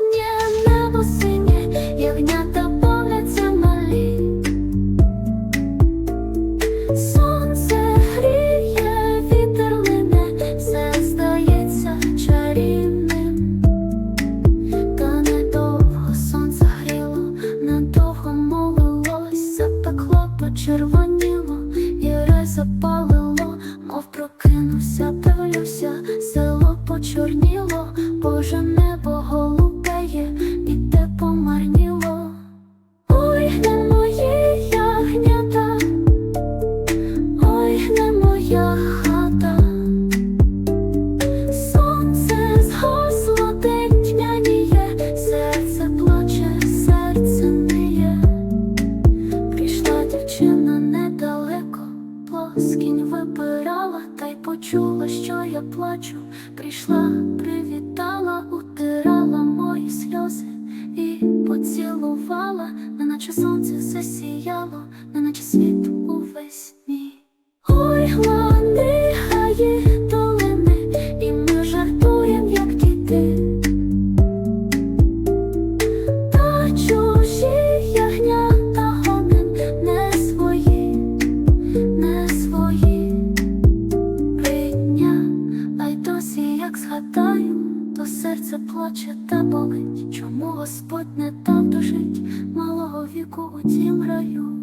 Господнє небо синє, ягнята бавляться малі. Сонце гріє, вітер все здається чарівним. Та недовго сонце гріло, недовго молилось, запекло, почервоніло, і запалило, мов прокинувся, дивлюся, село почорніло, почула, що я плачу. Прийшла, привітала, утирала мої сльози і поцілувала, неначе сонце засіяло, неначе світ увесь як згадаю, то серце плаче та болить. Чому Господь не там дожить малого віку у тім раю?